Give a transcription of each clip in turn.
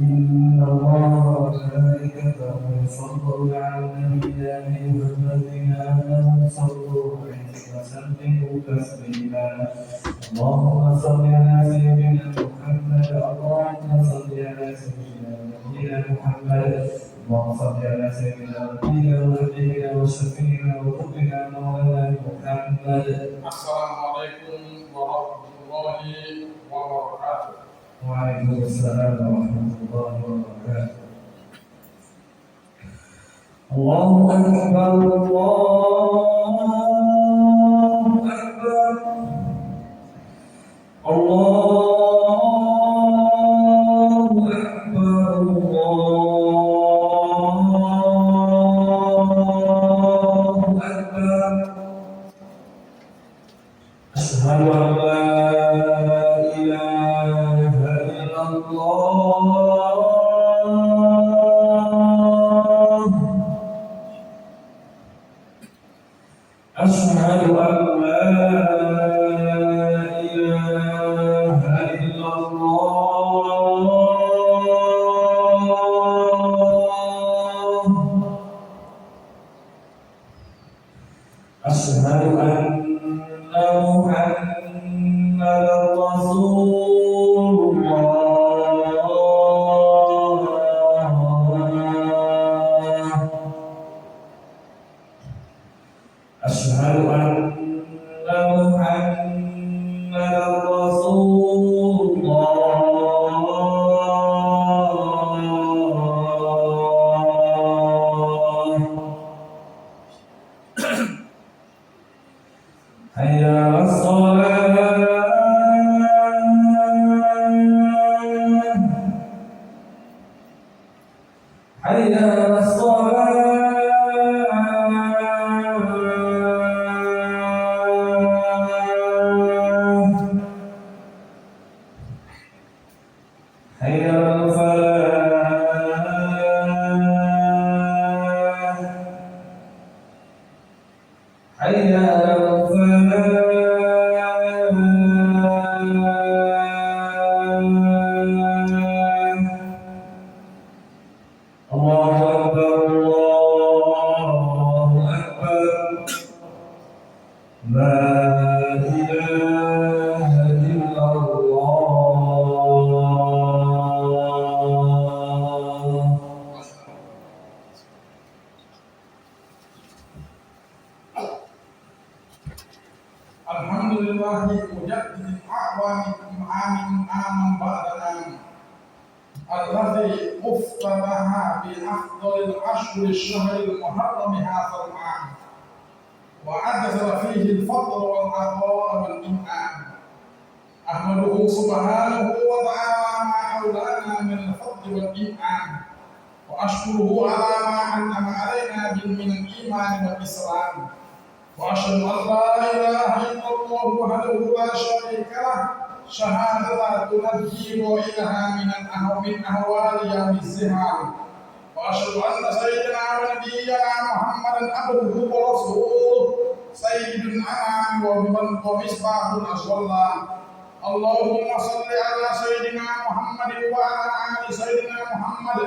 إن الله وملائكته يصلون على النبي الذين آمنوا صلوا عليه وسلموا تسليما. اللهم صل على سيدنا محمد اللهم صل على سيدنا نبينا محمد. اللهم صل على سيدنا نبينا ونبينا وشفينا وقبنا مولانا محمد. السلام عليكم ورحمة الله وبركاته. وعليكم السلام ورحمة الله وبركاته. الله أكبر الله أشهد أن لا الحمد لله مجدد الأعوام عام عام بعد عام الذي افتتح بأفضل الأشهر الشهر المحرم هذا العام. وأجزل فيه الفضل والعطاء والإنعام. أحمده سبحانه وتعالى ما أولانا من الفضل والإنعام. وأشكره على ما أنعم علينا من الإيمان والإسلام. وأشهد أن لا إله إلا الله وحده لا شريك له. شهادة تنجي وإلها من من أهوال يوم الزمان وأشهد أن سيدنا ونبينا محمدا عبده ورسوله. سيد الأنام ومن ومصباح الأصولى اللهم صل على سيدنا محمد وعلى آل سيدنا محمد.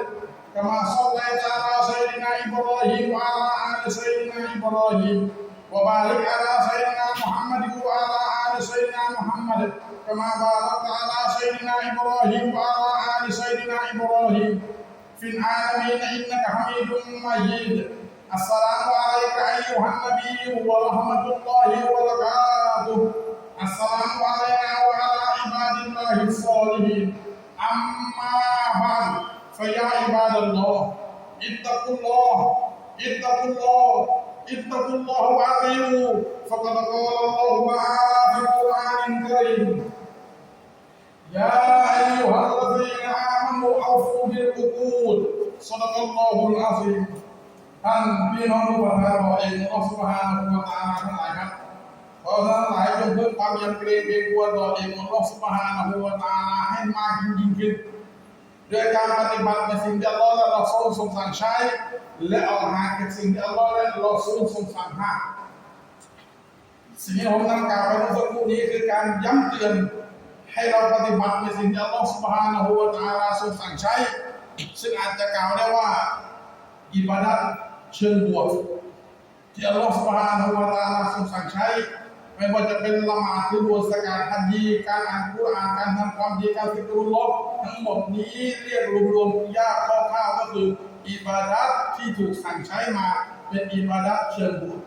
كما صليت على سيدنا إبراهيم وعلى آل سيدنا إبراهيم. وبارك على سيدنا محمد وعلى آل سيدنا محمد كما باركت على سيدنا إبراهيم وعلى آل سيدنا إبراهيم في العالمين إنك حميد مجيد. السلام عليك أيها النبي ورحمة الله وبركاته. السلام علينا وعلى عباد الله الصالحين. أما بعد فيا عباد الله اتقوا الله اتقوا الله. اتقوا الله واطيعوا فقد قال الله تعالى في القرآن الكريم يا أيها الذين آمنوا أوفوا بالعقود صدق الله العظيم ท่านพี่น้องผู้ประทานเราเองอัลลอฮฺสุบฮานะฮูวะตะอาลาทั้งหลายครับขอท่านทั้งหลายจงเพิ่มความยำเกรงเกรงกลัวต่อเองอัลลอฮฺสุบฮานะฮูวะตะอาลาให้มากยิ่งยิ่งขึ้น ด้วยการปฏิบัติในสิ่งที่อัลลอฮฺและเราทรงทรงสั่งใช้ และออกห่างจากสิ่งที่อัลลอฮฺและเราทรงทรงสั่งห้ามสิ่งที่ผมนำกล่าวไปเมื่อสักครู่นี้คือการย้ำเตือนให้เราปฏิบัติในสิ่งที่อัลลอฮฺสุบฮานะฮูวะตะอาลาทรงสั่งใช้ ซึ่งอาจจะกล่าวได้ว่าอิบาดัตเชิงบวกที่อัลลอฮฺสุบฮานะฮูวะตะอาลาทรงสั่งใช้ ไม่ว่าจะเป็นละหมาดหรือบวชสกาดฮัจญีการอ่านกุรอานการทำความดีการฟิกรุลลอฮ์ทั้งหมดนี้เรียกรวมๆยากคร่าวๆก็คืออิบาดัตที่ถูกสั่งใช้มาเป็นอิบาดัตเชิงบวก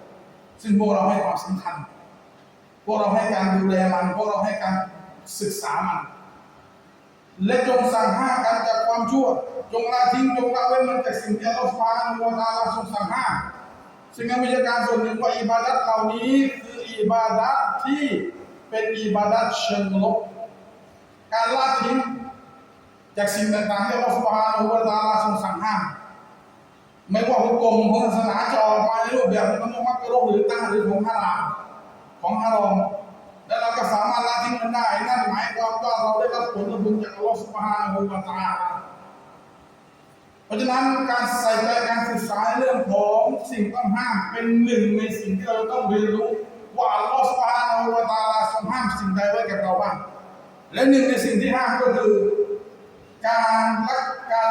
ซึ่งพวกเราให้ความสำคัญ พวกเราให้การดูแลมัน พวกเราให้การศึกษามัน และจงสั่งห้ามกันจากความชั่ว จงละทิ้งจงละเว้นมันจากสิ่งที่อัลลอฮฺสุบฮานะฮูวตะอาลาทรงสั่งห้ามซึ่งนักวิชาการส่วนหนึ่งว่าอิบาดัตเหล่านี้คือ อิบาดัตที่เป็นอิบาดัตเชิงลบ การละทิ้งจากสิ่งต่างๆที่อัลลอฮฺสุบฮานะฮูวะตาลาทรงสั่งห้ามไม่ว่าหุกกลมของศาสนาจะออกมาในรูปแบบของมักกะโรหรือตั้งหรือของฮารามของฮารอมและเราก็สามารถละทิ้งมันได้นั่นหมายความว่าเราได้รับผลบุญจากอัลลอฮฺสุบฮานะฮูวะตะอาลาเพราะฉะนั้นการใส่ใจการศึกษาเรื่องของสิ่งต้องห้ามเป็นหนึ่งในสิ่งที่เราต้องเรียนรู้ ว่าอัลลอฮฺสุบฮานะฮูวะตาลาทรงห้ามสิ่งใดไว้กับเราบ้าง และหนึ่งในสิ่งที่ห้ามก็คือ การรักการ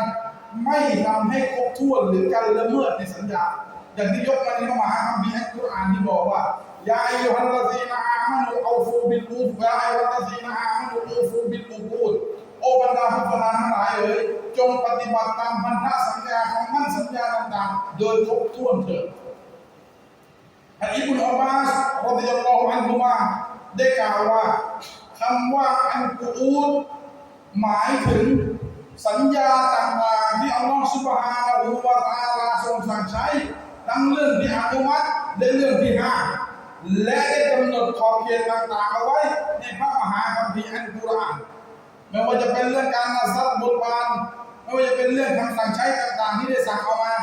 ไม่ทำให้ครบถ้วนหรือการละเมิดในสัญญา อย่างที่ยกมาในพระมหาคัมภีร์อัลกุรอานที่บอกว่ายาอัยยูฮัลลาซีนาอามานุอูฟูบิลอูฟยาอัยยูฮัลลาซีนาอามานุอูฟูบิลอูฟูดโอบรรดาผู้ศรัทธาทั้งหลายเอ๋ยจงปฏิบัติตามพันธสัญญาของมั่นสัญญาต่างๆโดยครบถ้วนเถิด อิบุนอับบาสรดิยัลลอฮุอันฮุมาได้กล่าวว่าคำว่าอันกูอูดหมายถึงสัญญาต่างๆที่อัลลอฮฺสุบฮานะฮูวะตาลาทรงสั่งใช้ทั้งเรื่องที่อนุมัติและเรื่องที่ห้ามและได้กำหนดขอบเขตต่างๆเอาไว้ในพระมหาคัมภีร์อัลกุรอานไม่ว่าจะเป็นเรื่องการนัซับบทบานไม่ว่าจะเป็นเรื่องคำสั่งใช้ต่างๆที่ได้สั่งเอามา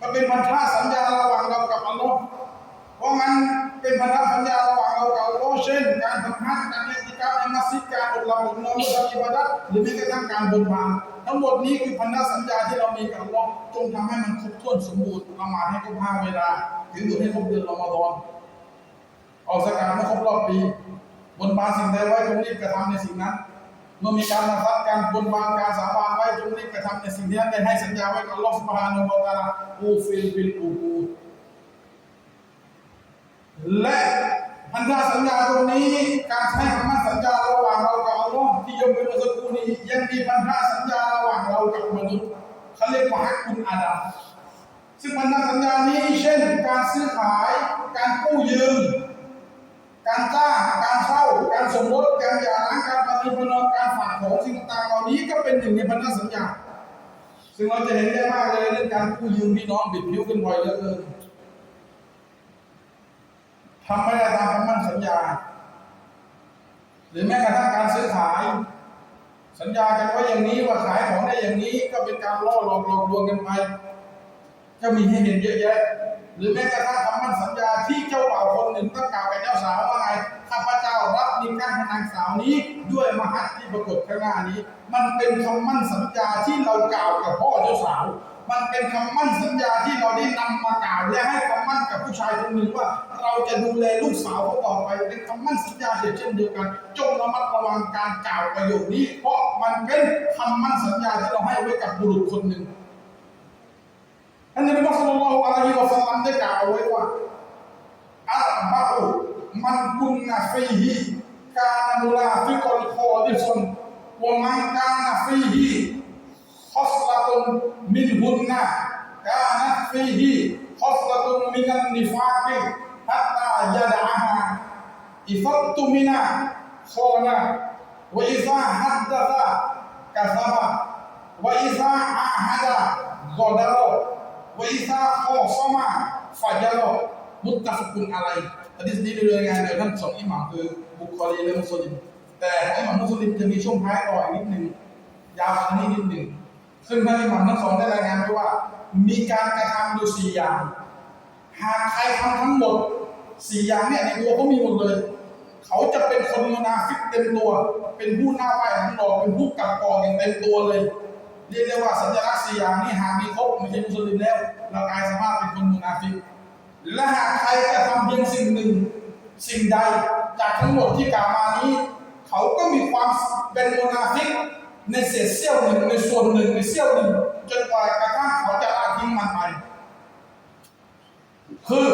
ก็เป็นพันธสัญญาระหว่างเรากับอัลลอฮ์ เพราะมันเป็นพันธสัญญาระหว่างเรากับอัลเช่นการทำฮัจญ์การเล่นกิจกรรมในมัสยิดการอดหลับอดนอนการอิบาดัตหรือแม้กระทั่งการบนบานทั้งหมดนี้คือพันธสัญญาที่เรามีกับอัลลอฮ์จงทำให้มันครบถ้วนสมบูรณ์ละหมาดให้ครบห้าเวลาถือศีลให้ครบเดือนรอมฎอนออกสกาดให้ครบรอบปีบนบานสิ่งใดไว้จงรีบกระทำในสิ่งนั้น เมื่อมีการนัดการบนบานการสาบานไว้จงรีบกระทำในสิ่งที่นั้นได้ให้สัญญาไว้กับอัลลอฮ์สุบฮานะฮูวะตะอาลาอูฟิลบิลอูบู และพันธสัญญาตรงนี้การใช้คำมั่นสัญญาระหว่างเรากับอัลลอฮ์ที่ยกไปเมื่อสักครู่นี้ยังมีพันธสัญญาระหว่างเรากับมนุษย์เขาเรียกว่าฮักคุณอาดัมซึ่งพันธสัญญานี้เช่น การซื้อขาย การกู้ยืม การจ้างการเช่า การสมรสการหย่าร้างการปฏิบัติการฝากของสิ่งต่างๆเหล่านี้ก็เป็นหนึ่งในพันธสัญญา ซึ่งเราจะเห็นได้มากเลยเรื่องการกู้ยืมพี่น้องบิดผิวกันบ่อยเหลือเกิน ทำไม่ได้ตามคำมั่นสัญญา หรือแม้กระทั่งการซื้อขาย สัญญากันไว้อย่างนี้ว่าขายของได้อย่างนี้ก็เป็นการล่อหลอกหลอกลวงกันไปก็มีให้เห็นเยอะแยะ หรือแม้กระทั่งคำมั่นสัญญาที่เจ้าบ่าวคนหนึ่งต้องกล่าวกับเจ้าสาวว่าไงข้าพเจ้ารับนิการให้นางสาวนี้ด้วยมหัศที่ปรากฏข้างหน้านี้ มันเป็นคำมั่นสัญญาที่เรากล่าวกับพ่อเจ้าสาว มันเป็นคำมั่นสัญญาที่เราได้นำมากล่าวและให้คำมั่นกับผู้ชายคนหนึ่งว่า เราจะดูแลลูกสาวเขาต่อไปเป็นคำมั่นสัญญาเช่นเดียวกันจงระมัดระวังการกล่าวประโยคนี้ เพราะมันเป็นคำมั่นสัญญาที่เราให้ไว้กับบุรุษคนหนึ่งอันนี้เป็นลักษณะของอะไรที่เราฟังได้กล่าวไว้ว่าอาบะอุมันกุนนาฟีฮีการมุลาฟิกอลคอดิฟซนว่มันการนาฟีฮีคอส منهن كانت فيه خصلة من النفاق حتى يدعها إذا اؤتمن خان وإذا حدث كذب وإذا عاهد غدر وإذا خاصم فجر متفق عليه ฮะดิษนี้โดยงานโดยท่านสองอิหม่ามคือบุคอรีและมุสลิม แต่ของอิหม่ามมุสลิมจะมีช่วงท้ายต่ออีกนิดหนึ่งยาวกว่านี้นิดหนึ่ง ซึ่งท่านอิหม่ามทั้งสองได้รายงานไว้ว่า มีการกระทำอยู่สี่อย่าง หากใครทำทั้งหมดสี่อย่างเนี่ยในตัวเขามีหมดเลย เขาจะเป็นคนมุนาฟิกเต็มตัว เป็นผู้หน้าไหว้ทั้งดอกเป็นผู้กับกองอย่างเต็มตัวเลย เรียกได้ว่าสัญลักษณ์สี่อย่างนี้หากมีครบไม่ใช่มุสลิมแล้วเรากลายสภาพเป็นคนมุนาฟิก และหากใครกระทำเพียงสิ่งหนึ่ง สิ่งใดจากทั้งหมดที่กล่าวมานี้ เขาก็มีความเป็นโมนาฟิก ในเศษเสี้ยวหนึ่งในส่วนหนึ่งในเสี้ยวหนึ่งจนกว่ากระทั่งเขาจะละทิ้งมันไป คือ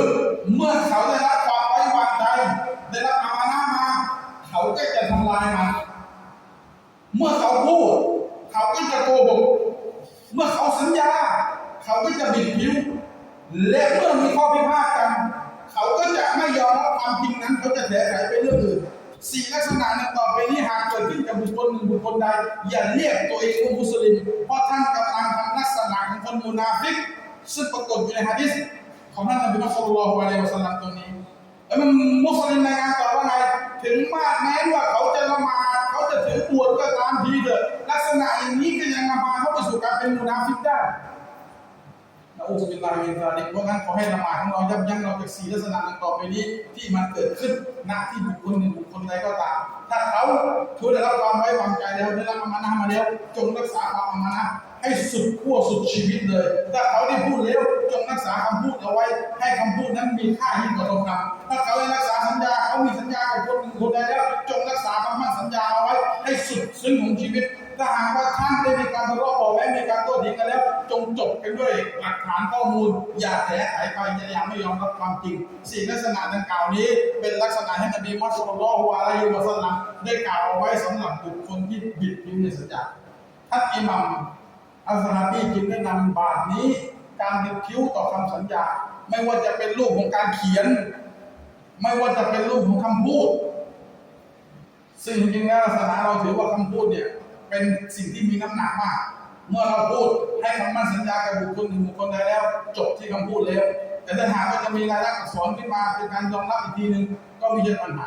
เมื่อเขาได้รับความไว้วางใจได้รับ ฮะดิษของท่านนบีมุฮัมมัดศ็อลลัลลอฮุอะลัยฮิวะซัลลัมตัวนี้แล้วมันมุสลิมในงานต่อว่าไง ถึงมากแม้ว่าเขาจะละหมาดเขาจะถือบวชก็ตามทีเถอะลักษณะอย่างนี้ก็ยังนำพาเขาไปสู่การเป็นมูนาฟิกได้นะอูซุบิลลาฮิมินซาลิกเพราะงั้นขอให้ละหมาดของเรายับยั้งเราจากสีลักษณะดังต่อไปนี้ ที่มันเกิดขึ้นณที่บุคคลหนึ่งบุคคลใดก็ตาม ถ้าเขาทูลได้รับความไว้วางใจแล้วได้รับอามานะมาแล้วจงรักษาความอามานะ ให้สุดขั้วสุดชีวิตเลย ถ้าเขาได้พูดแล้วจงรักษาคำพูดเอาไว้ ให้คำพูดนั้นมีค่ายิ่งกว่าทองคำถ้าเขาได้รักษาสัญญาเขามีสัญญากับคนหนึ่งคนใดแล้ว จงรักษาคำมั่นสัญญาเอาไว้ ให้สุดซึ้งของชีวิต ถ้าหากว่าท่านได้มีการทะเลาะเบาะแว้งมีการโต้เถียงกันแล้ว จงจบกันด้วยหลักฐานข้อมูล อย่าแถไขไปอย่ายังไม่ยอมรับความจริงสี่ลักษณะดังกล่าวนี้ เป็นลักษณะที่นบีมุฮัมมัดลลัลลอฮุอะลัยฮิวะซัลลัมได้กล่าวเอาไว้สำหรับบุคคลที่บิดผิวในสัญญาท่านอิหมัม อัลซะฮาบีจึงได้นำบาทนี้ การบิดผิวต่อคำสัญญา ไม่ว่าจะเป็นรูปของการเขียน ไม่ว่าจะเป็นรูปของคำพูด ซึ่งจริงๆแล้วศาสนาเราถือว่าคำพูดเนี่ย เป็นสิ่งที่มีน้ำหนักมาก เมื่อเราพูดให้คำมั่นสัญญากับบุคคลหนึ่งบุคคลใดแล้ว จบที่คำพูดแล้ว แต่ถ้าหากว่าจะมีรายลักษณ์อักษรขึ้นมาเป็นการยอมรับอีกทีหนึ่งก็มีเยอะปัญหา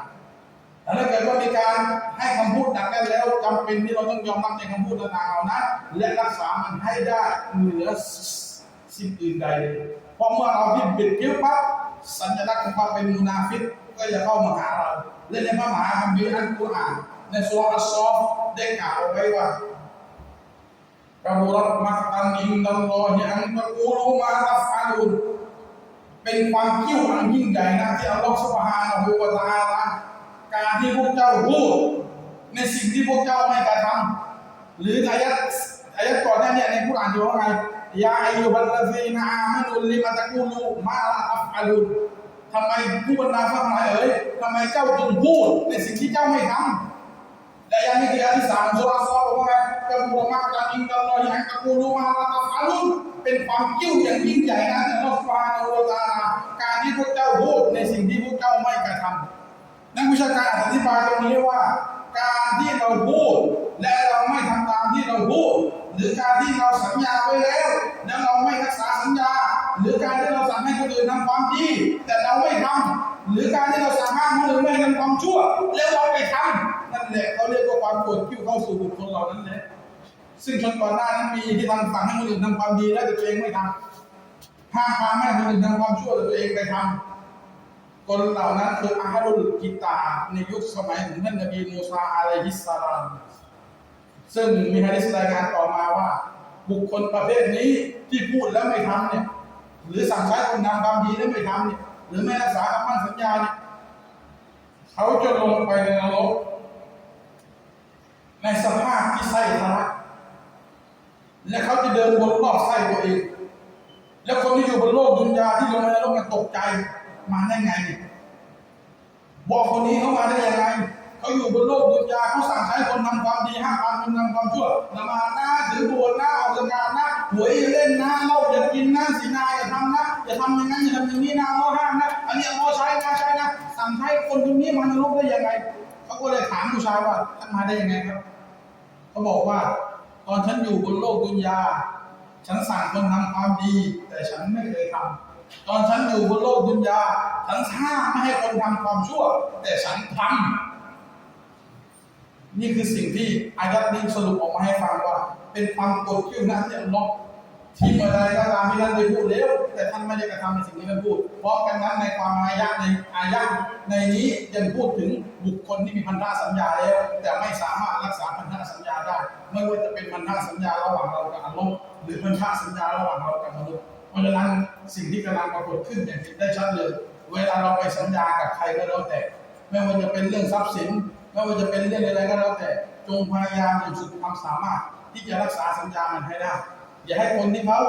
แถ้าเกิดว่ามีการให้คำพูดหนักแน่นแล้ว จำเป็นที่เราต้องยอมรับในคำพูดต่เอานะ และรักษามันให้ได้เหนือสิ่งอื่นใดเพราะเมื่อเราที่บิดเบี้ยวปั๊บสัญลักษณ์ของความเป็นมูนาฟิกก็จะเข้ามาหาเราและในพระมหาคัมภีร์อันกุรอานในสุอัสซอฟได้กล่าวไว้ว่ากบุรมักตันอินดัลลอฮิอันตะกูลูมาตัฟอาลูเป็นความเกี่ยวอันยิ่งใหญ่นะที่อัลลอฮฺสุบฮานะฮูวะตะอาลา การที่พวกเจ้าพูด ในสิ่งที่พวกเจ้าไม่กระทำหรืออายัดอายัดก่อนหน้าเนี้ในกุรอานที่ว่าไงยาอายุบัลลซีนาอามานุลิมาตะกูลูมาลาอัฟอาลุทำไมผู้บรรดาฟังหลายเอ๋ยทำไมเจ้าจึงพูดในสิ่งที่เจ้าไม่ทำและยังมีที่ที่สามสุราซอบอกว่าการบูรณาการอินกัลลอฮ์ยังตะกูลูมาลาตะฟอาลุเป็นความกิ้วอย่างยิ่งใหญ่นะแต่อัลลอฮฺซุบฮานะฮูวะตะอาลาการที่พวกเจ้าพูดในสิ่งที่พวกเจ้าไม่กระทำ นักวิชาการอธิบายตรงนี้ว่า การที่เราพูด และเราไม่ทำตามที่เราพูด หรือการที่เราสัญญาไว้แล้วแล้วเราไม่รักษาสัญญา หรือการที่เราสั่งให้คนอื่นทำความดีแต่เราไม่ทำหรือการที่เราสั่งห้ามคนอื่นไม่ให้ทำความชั่ว แล้วเราไปทำนั่นแหละเขาเรียกว่าความโกรธคิ้วเข้าสู่บุคคลเหล่านั้นแหละซึ่งชนก่อนหน้านั้นมีที่ทำสั่งให้คนอื่นทำความดีแล้วตัวเองไม่ทำห้ามพาไม่ให้คนอื่นทำความชั่วแต่ตัวเองไปทำ คนเหล่านั้นคืออาฮารุลกิตาในยุคสมัยของท่านนบีมูซาอะลัยฮิสสลามซึ่งมีฮะดิษรายงานต่อมาว่า บุคคลประเภทนี้ที่พูดแล้วไม่ทำเนี่ย หรือสั่งใช้คนทำความดีแล้วไม่ทำเนี่ย หรือไม่รักษาคำมั่นสัญญาเนี่ยเขาจะลงไปในนรกในสภาพที่ไส้ทะลักและเขาจะเดินวนรอบไส้ตัวเอง แล้วคนที่อยู่บนโลกดุนยาที่ลงในนรกมันตกใจ มาได้ไง บอกคนนี้เขามาได้ยังไงเขาอยู่บนโลกดุนยาเขาสั่งใช้คนทำความดีห้ามคนทำความชั่วละมาดนะถือบวชนะออกจากการนะหวยอย่าเล่นนะเล้าอย่ากินนะสีนาอย่าทำนะอย่าทำอย่างนั้นอย่าทำอย่างนี้นะเราห้ามนะอันนี้เราใช้นะใช้นะสั่งใช้คนคนนี้มานรกได้ยังไงเขาก็เลยถามผู้ชายว่าท่านมาได้ยังไงครับเขาบอกว่า ตอนฉันอยู่บนโลกดุนยาฉันสั่งคนทำความดี แต่ฉันไม่เคยทำ ตอนฉันอยู่บนโลกดุนยาฉันห้ามไม่ให้คนทำความชั่ว แต่ฉันทำนี่คือสิ่งที่อายัดนี้สรุปออกมาให้ฟังว่า เป็นความกรธที่นั้นเนี่ยล็อกที่เมื่อใดก็ตามที่ท่านได้พูดแล้ว แต่ท่านไม่ได้กระทำในสิ่งที่ท่านพูด เพราะกันนั้นในความอายะในอายะในนี้ยังพูดถึงบุคคลที่มีพันธะสัญญาแล้ว แต่ไม่สามารถรักษาพันธะสัญญาได้ ไม่ว่าจะเป็นพันธะสัญญาระหว่างเรากับอัลลอฮ์หรือพันธะสัญญาระหว่างเรากับมนุษย์ พราะฉะนั้นสิ่งที่กำลังปรากฏขึ้นอย่างเห็นได้ชัดเลย เวลาเราไปสัญญากับใครก็แล้วแต่ ไม่ว่าจะเป็นเรื่องทรัพย์สิน ไม่ว่าจะเป็นเรื่องอะไรก็แล้วแต่ จงพยายามอย่างสุดความสามารถ ที่จะรักษาสัญญามันให้ได้ อย่าให้คนที่เขา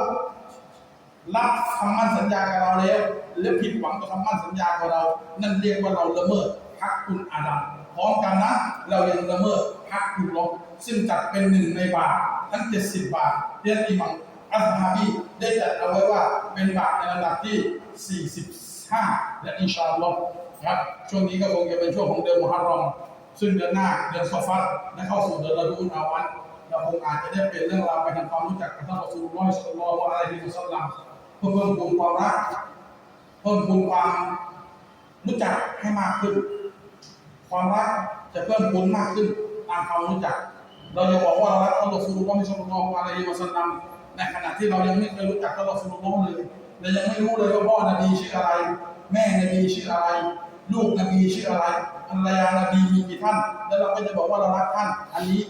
รับคำมั่นสัญญากับเราแล้วและผิดหวังต่อคำมั่นสัญญาของเรา นั่นเรียกว่าเราละเมิดฮักคุณอาดัมพร้อมกันนะเรายังละเมิดฮักคุณลบซึ่งจัดเป็นหนึ่งในบาททั้ง 70 บาทเรียนอิหมัมอัลฮาบี ได้จัดเอาไว้ว่าเป็นบาทในระดับที่ 45 และอินชาอัลลอฮ์นะครับช่วงนี้ก็คงจะเป็นช่วงของเดือนมุฮัรรอม ซึ่งเดือนหน้าเดือนซอฟัดและเข้าสู่เดือนรอดูลอาวันเราคงอาจจะได้เป็นเรื่องราวไปทำความรู้จักกับท่านอัสลลอฮฺสัลลัลลอฮุอะลัยฮิวะสัลลัมเพื่อเพิ่มพูนความรักเพิ่มพูนความรู้จักให้มากขึ้น ความรักจะเพิ่มพูนมากขึ้นตามความรู้จัก เราจะบอกว่าเรารักท่านอัสลลอฮฺสัลลัลลอฮุอะลัยฮิวะสัลลัม ในขณะที่เรายังไม่เคยรู้จักท่านอัสลลอฮฺเลยเรายังไม่รู้เลยว่าพ่อนบีชื่ออะไร แม่นบีชื่ออะไร ลูกนบีชื่ออะไรภรรยานบีมีกี่ท่าน แล้วเราก็จะบอกว่าเรารักท่าน อันนี้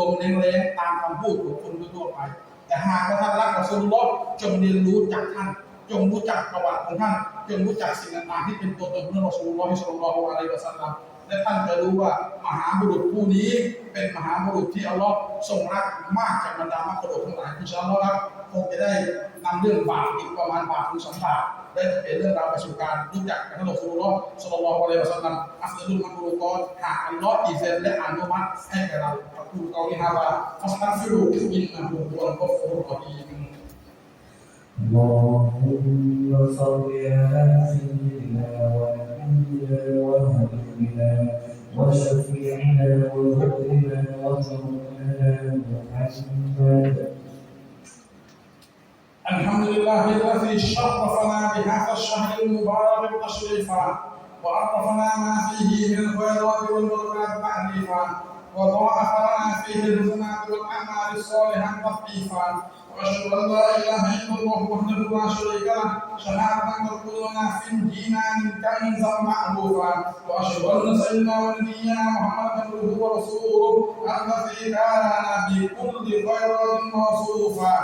ลมๆแรงๆตามคำพูดของคนทั่วไป แต่หากว่าท่านรักกับสุลลอฮ์จงเรียนรู้จากท่านจงรู้จักประวัติของท่านจงรู้จักสิ่งต่างๆที่เป็นตัวตนของรอสูลุลลอฮิศ็อลลัลลอฮุอะลัยฮิวะซัลลัมและท่านจะรู้ว่า หาบุรุษผู้นี้เป็นมหาบุรุษที่อัลลอฮ์ทรงรักมากจากบรรดามรรคบุรุษทั้งหลายอินชาอัลลอฮ์ครับคงจะได้นำเรื่องบาปอีกประมาณบาปถึงสองบาปได้เป็นเรื่องราวประสบการณ์รู้จักกับท่านรอสูลุลลอฮ์ศ็อลลัลลอฮุอะลัยฮิวะซัลลัมอัฟดุลมักรุกอตหากอัลลอฮ์อิเซนและอนุมัติให้แก่เราอักูลกอลิฮาบะอัสตัฆฟิรุอินนะฮูฮุวัลกอฟูรุรรฮีม اللهم صل على سيدنا ونبينا وحبيبنا وشفيعنا وذكرنا ومولانا محمد الحمد لله الذي شرفنا بهذا الشهر المبارك تشريفا وعرفنا ما فيه من الخيرات والبركات تعريفا وضاعف لنا فيه الحسنات والأعمال الصالحة تثقيفا وأشهد أن لا إله إلا الله وحده لا شريك له. شهادة تدخلنا في الجنان كنزا معروفا وأشهد أن سيدنا ونبينا محمدا عبده ورسوله. الذي كان بكل خيرات موصوفا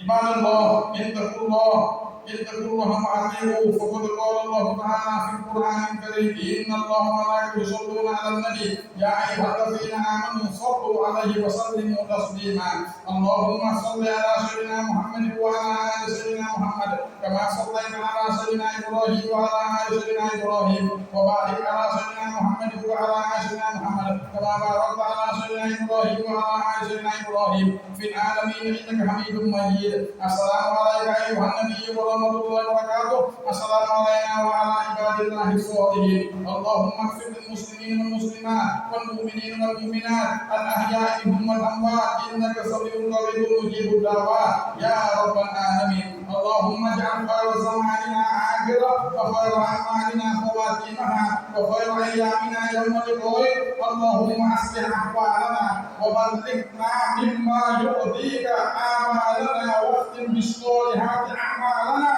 عباد الله اتقوا الله. اتقوا الله واطيعوه فقد قال الله تعالى في القرآن الكريم إن الله وملائكته يصلون على النبي. يا أيها الذين آمنوا صلوا عليه وسلموا تسليما. اللهم صل على سيدنا محمد وعلى آل سيدنا محمد كما صليت على سيدنا إبراهيم وعلى آل سيدنا إبراهيم وبارك على سيدنا محمد وعلى آل سيدنا محمد كما باركت على سيدنا إبراهيم وعلى آل سيدنا إبراهيم. في العالمين إنك حميد مجيد. السلام عليك أيها النبي الله وبركاته السلام علينا وعلى عباد الله الصالحين اللهم اغفر للمسلمين والمسلمات والمؤمنين والمؤمنات الاحياء منهم والاموات انك سميع قريب مجيب الدعوات يا رب العالمين اللهم اجعل خير زماننا عاجلا وخير أعمالنا خواتيمها وخير أيامنا يوم لقائك اللهم أصلح احوالنا وبلغنا مما يرضيك أعمالنا واختم بالصالحات أعمالنا.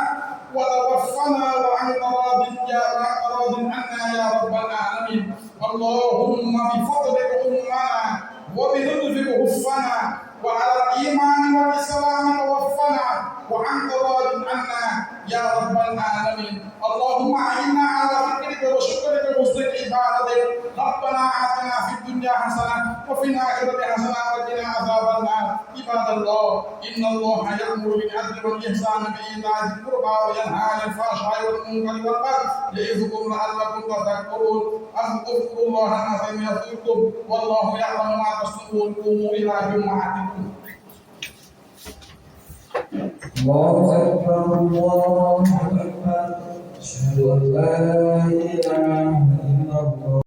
وتوفنا وأنت راض يا راض عنا يا رب العالمين. اللهم بفضلك أمنا وبلطفك هفنا وعلى الإيمان والإسلام توفنا وأنت راض عنا يا رب العالمين. اللهم أعنا على ذكرك وشكرك وحسن عبادتك. ربنا آتنا في الدنيا حسنة وفي الآخرة حسنه إن الله يأمر بالعدل والإحسان بإيتاء ذي القربى وينهى عن الفحشاء والمنكر والبغي يعظكم لعلكم تذكرون. أن اذكروا الله العظيم يذكركم والله يعلم ما تصنعون قوموا إلى جمعتكم. الله أكبر الله أكبر. أشهد أن لا إله إلا الله.